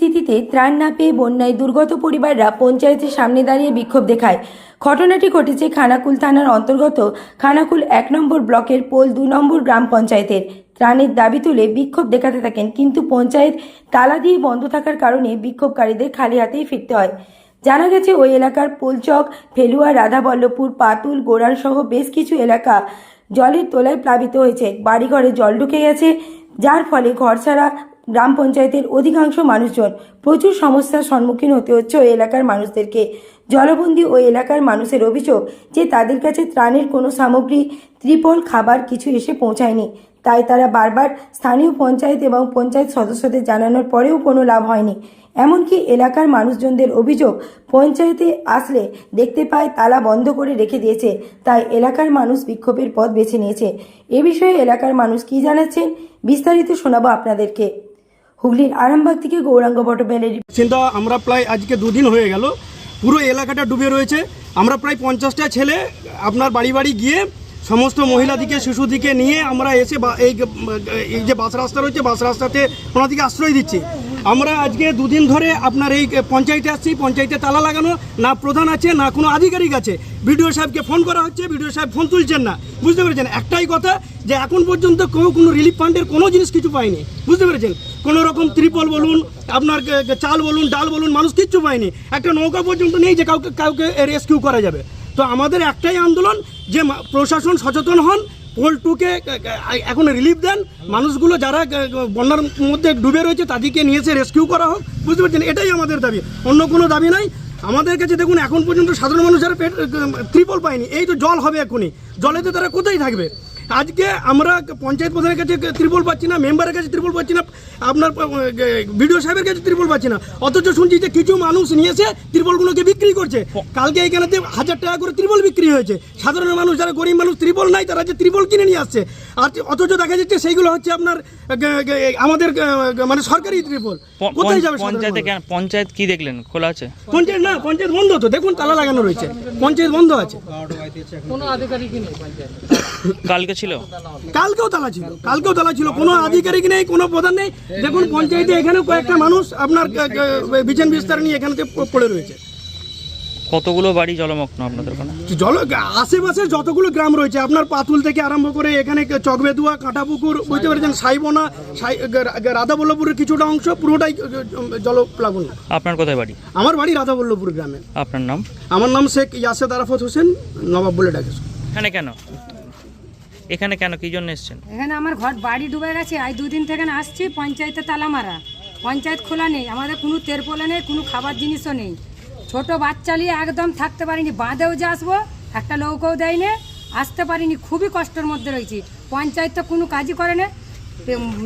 পরিস্থিতিতে ত্রাণ না পেয়ে বন্যায় দুর্গত পরিবাররা পঞ্চায়েতের সামনে দাঁড়িয়ে বিক্ষোভ দেখায়। ঘটনাটি ঘটেছে খানাকুল থানার অন্তর্গত খানাকুল এক নম্বর ব্লকের পোল দু নম্বর গ্রাম পঞ্চায়েতের। ত্রাণের দাবি তুলে বিক্ষোভ দেখাতে থাকেন, কিন্তু পঞ্চায়েত তালা দিয়ে বন্ধ থাকার কারণে বিক্ষোভকারীদের খালি হাতেই ফিরতে হয়। জানা গেছে, ওই এলাকার পোলচক ফেলুয়া, রাধাবল্লভপুর, পাতুল, গোড়ান সহ বেশ কিছু এলাকা জলের তোলায় প্লাবিত হয়েছে। বাড়িঘরে জল ঢুকে গেছে, যার ফলে ঘর ছাড়া গ্রাম পঞ্চায়েতের অধিকাংশ মানুষজন প্রচুর সমস্যার সম্মুখীন হতে হচ্ছে ওই এলাকার মানুষদেরকে। জলবন্দি ওই এলাকার মানুষের অভিযোগ যে তাদের কাছে ত্রাণের কোনো সামগ্রী, ত্রিপল খাবার কিছু এসে পৌঁছায়নি। তাই তারা বারবার স্থানীয় পঞ্চায়েত এবং পঞ্চায়েত সদস্যদের জানানোর পরেও কোনো লাভ হয়নি। এমনকি এলাকার মানুষজনদের অভিযোগ, পঞ্চায়েতে আসলে দেখতে পায় তালা বন্ধ করে রেখে দিয়েছে, তাই এলাকার মানুষ বিক্ষোভের পথ বেছে নিয়েছে। এ বিষয়ে এলাকার মানুষ কি জানাচ্ছেন, বিস্তারিত শোনাবো আপনাদেরকে। হুগলির আরামবাগ থেকে গৌরাঙ্গ বটবেলের চিন্তা, আমরা প্রায় আজকে দুদিন হয়ে গেল। পুরো এলাকাটা ডুবে রয়েছে। আমরা প্রায় পঞ্চাশটা ছেলে আপনার বাড়ি বাড়ি গিয়ে সমস্ত মহিলাদিকে, শিশুদিকে নিয়ে আমরা এসে এই যে বাস রাস্তা রয়েছে, বাস রাস্তাতে ওনাদিকে আশ্রয় দিচ্ছি। আমরা আজকে দুদিন ধরে আপনার এই পঞ্চায়েতে আসছি, পঞ্চায়েতে তালা লাগানো, না প্রধান আছে, না কোনো আধিকারিক আছে। বিডিও সাহেবকে ফোন করা হচ্ছে, বিডিও সাহেব ফোন তুলছেন না। বুঝতে পেরেছেন? একটাই কথা যে এখন পর্যন্ত কেউ কোনো রিলিফ ফান্ডের কোনো জিনিস কিছু পায়নি। বুঝতে পেরেছেন? কোনো রকম ত্রিপল বলুন, আপনার চাল বলুন, ডাল বলুন, মানুষ কিচ্ছু পায়নি। একটা নৌকা পর্যন্ত নেই যে কাউকে কাউকে রেস্কিউ করা যাবে। তো আমাদের একটাই আন্দোলন যে প্রশাসন সচেতন হন পোলটুকে এখন রিলিফ দেন। মানুষগুলো যারা বন্যার মধ্যে ডুবে রয়েছে, তাদেরকে নিয়ে এসে রেস্কিউ করা হোক। বুঝতে পারছেন? এটাই আমাদের দাবি। অন্য কোনো দাবি নাই। আমাদের কাছে দেখুন, এখন পর্যন্ত সাধারণ মানুষ যারা পেট ত্রিপল পায়নি। এই তো জল হবে এখনই। জলে তো তারা কোথায় থাকবে? আজকে আমরা পঞ্চায়েত প্রধানের কাছে ত্রিপল পাচ্ছি না মেম্বারের কাছে ত্রিপল পাচ্ছি না আপনার বিডিও সাহেবের কাছে ত্রিপল পাচ্ছি না। অথচ শুনছি যে কিছু মানুষ নিয়ে এসে ত্রিপলগুলোকে বিক্রি করছে। কালকে এইখানেতে হাজার টাকা করে ত্রিপল বিক্রি হয়েছে। সাধারণ মানুষ যারা গরিব মানুষ ত্রিপল নাই তারা যে ত্রিপল কিনে নিয়ে আসছে। আর অথচ দেখা যাচ্ছে সেইগুলো হচ্ছে আপনার আমাদের মানে সরকারি ত্রিপল। কোথায় যাবে পঞ্চায়েতে কেন পঞ্চায়েত কি দেখলেন? খোলা আছে? পঞ্চায়েত না পঞ্চায়েত বন্ধ তো দেখুন তালা লাগানো রয়েছে। পঞ্চায়েত বন্ধ আছে। কালকে ছিল? কালকেও তালা ছিল কালকেও তালা ছিল। কোনো আধিকারিক নেই কোনো প্রধান নেই। দেখুন পঞ্চায়েতে এখানে কয়েকটা মানুষ আপনার বিছান বিস্তার নিয়ে এখানে পড়ে রয়েছে। কতগুলো বাড়ি জলমগ্ন আপনাদের ওখানে? জল আশেপাশে যতগুলো গ্রাম রয়েছে আপনার পাতুল থেকে আরম্ভ করে এখানে চকবেদুয়া কাঁটাপুকুর বুঝতে পেরেছেন সাইবনা সাই রাধাবল্লভপুরের কিছুটা অংশ পুরোটাই জলপ্লাবন। আপনার কোথায় বাড়ি? আমার বাড়ি রাধাবল্লভপুর গ্রামে। আপনার নাম? আমার নাম শেখ ইয়াসেদ আরাফত হোসেন নবাব বলে ডাকে। এখানে কেন? এখানে কেন কি জন্য এসছেন? এখানে আমার ঘর বাড়ি ডুবে গেছে আজ দুদিন থেকে না আসছি পঞ্চায়েতে তালা মারা। পঞ্চায়েত খোলা নেই আমাদের কোনো তেরপোলা নেই কোনো খাবার জিনিসও নেই। ছোট বাচ্চা নিয়ে একদম থাকতে পারিনি বাঁধেও যে আসব একটা নৌকাও দেয়নি আসতে পারিনি খুবই কষ্টের মধ্যে রয়েছি। পঞ্চায়েত তো কোনো কাজই করে না।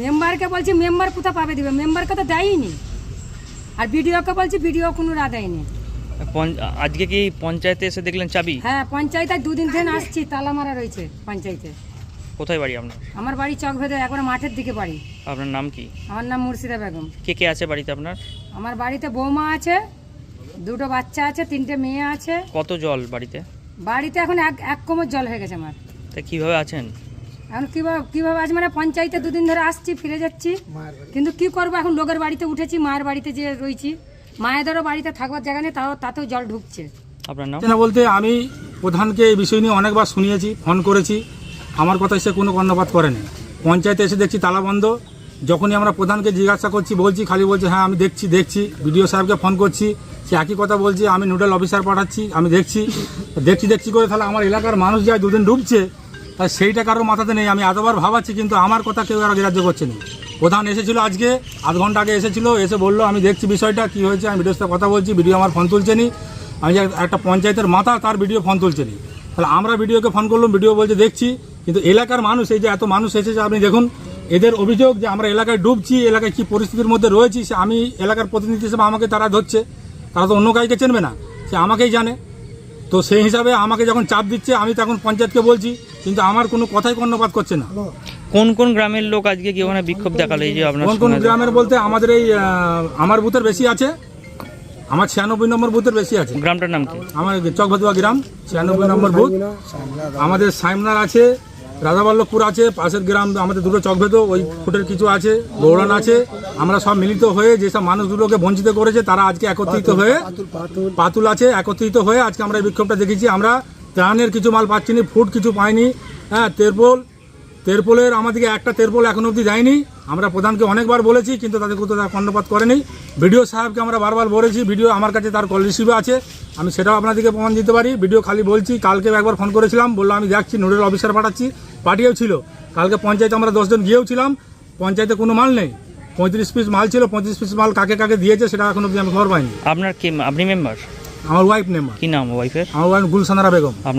মেম্বারকে বলছি মেম্বার কোথা পাবে দিবে? মেম্বারকে তো দেয়নি আর বিডিওকে বলছি বিডিও কোনো রা দেয়নি। আজকে কি পঞ্চায়েতে এসে দেখলেন চাবি? হ্যাঁ পঞ্চায়েতে দুদিন থেকে আসছি তালা মারা রয়েছে পঞ্চায়েতে। কোথায় বাড়ি আপনার? আমার বাড়ি চক ভেদে একবার মাঠের দিকে বাড়ি। আপনার নাম কি? আমার নাম মুর্শিদা বেগম। কে কে আছে বাড়িতে আপনার? আমার বাড়িতে বৌমা আছে দুটো বাচ্চা আছে তিনটে মেয়ে আছে। কত জল বাড়িতে? বাড়িতে এখন এক এক কোমর জল হয়ে গেছে আমার। তা কীভাবে আছেন? এখন কীভাবে কীভাবে আজ মানে পঞ্চায়েতে দুদিন ধরে আসছি ফিরে যাচ্ছি। কিন্তু কি করব এখন লোকের বাড়িতে উঠেছি মায়ের বাড়িতে যে রয়েছি। মায়েদেরও বাড়িতে থাকবার জায়গা নেই তাও তাতেও জল ঢুকছে। আপনার নাম? বলতে আমি প্রধানকে এই বিষয় নিয়ে অনেকবার শুনিয়েছি ফোন করেছি। আমার কথায় সে কোনো কর্ণপাত করেনি। পঞ্চায়েতে এসে দেখছি তালা বন্ধ। যখনই আমরা প্রধানকে জিজ্ঞাসা করছি, বলছি, খালি বলছে হ্যাঁ আমি দেখছি দেখছি। বিডিও সাহেবকে ফোন করছি। সে একই কথা বলছি, আমি নোডাল অফিসার পাঠাচ্ছি, আমি দেখছি। দেখছি দেখছি করে তাহলে আমার এলাকার মানুষ যায় দুদিন ডুবছে, তাই সেইটা কারোর মাথাতে নেই। আমি এতবার ভাবাচ্ছি, কিন্তু আমার কথা কেউ আর গ্রাহ্য করছে না। প্রধান এসেছিল আজকে, আধ ঘণ্টা আগে এসেছিল, এসে বলল, আমি দেখছি বিষয়টা, কি হয়েছে, আমি ভিডিওর সাথে কথা বলছি ভিডিও আমার ফোন তুলছে নি আমি একটা পঞ্চায়েতের মাথা, তার ভিডিও ফোন তুলছে নি তাহলে আমরা ভিডিওকে ফোন করলাম ভিডিও বলছে, দেখছি কিন্তু এলাকার মানুষ এই যে এত মানুষ এসেছে আপনি দেখুন এদের অভিযোগ যে আমরা এলাকায় ডুবছি এলাকায় কি পরিস্থিতির মধ্যে রয়েছি সে আমি এলাকার প্রতিনিধি হিসেবে আমাকে তারা ধরছে। তারা তো অন্য কাউকে চেনবে না সে আমাকেই জানে। তো সেই হিসাবে আমাকে যখন চাপ দিচ্ছে আমি তখন পঞ্চায়েতকে বলছি কিন্তু আমার কোনো কথাই কর্ণপাত করছে না। কোন কোন গ্রামের লোক আজকে কি ওখানে বিক্ষোভ দেখাল এই যে আপনার কোন কোন গ্রামের বলতে আমাদের এই আমার বুথের বেশি আছে। আমার ছিয়ানব্বই নম্বর বুথের বেশি আছে। গ্রামটার নাম কি? আমার চকভতুয়া গ্রাম ছিয়ানব্বই নম্বর বুথ। আমাদের সাইমনার আছে রাধাবল্লভপুর আছে, পাশের গ্রাম, আমাদের দুটো চকভেদ ওই ফুটের কিছু আছে দৌড়ান আছে। আমরা সব মিলিত হয়ে যেসব মানুষগুলোকে বঞ্চিত করেছে, তারা আজকে একত্রিত হয়ে পাতুল আছে, একত্রিত হয়ে আজকে আমরা এই বিক্ষোভটা দেখেছি। আমরা ত্রাণের কিছু মাল পাচ্ছি না ফুড কিছু পাইনি। হ্যাঁ তেরপোল তেরপোলের আমাদেরকে একটা তেরপোল এখনও অবধি দেয়নি। আমরা প্রধানকে অনেকবার বলেছি কিন্তু তাদের কোথাও তারা কর্ণপাত করেনি। ভিডিও সাহেবকে আমরা বারবার বলেছি ভিডিও আমার কাছে তার কল রিসিভে আছে। আমি সেটাও আপনাদেরকে প্রমাণ দিতে পারি। ভিডিও খালি বলছি কালকে একবার ফোন করেছিলাম বলল আমি যাচ্ছি নোডেল অফিসার পাঠাচ্ছি পাঠিয়েও ছিল। কালকে পঞ্চায়েতে আমরা দশজন গিয়েও ছিলাম পঞ্চায়েতে কোনো মাল নেই। পঁয়ত্রিশ পিস মাল ছিল পঁয়ত্রিশ পিস মাল কাকে কাকে দিয়েছে সেটা এখন অবধি আমি খবর পাইনি। আপনার কি আপনি মেম্বার আমার ওয়াইফ নেম্বার কি নাম ওয়াইফের আমার ওয়াইফ গুলসানারা বেগম।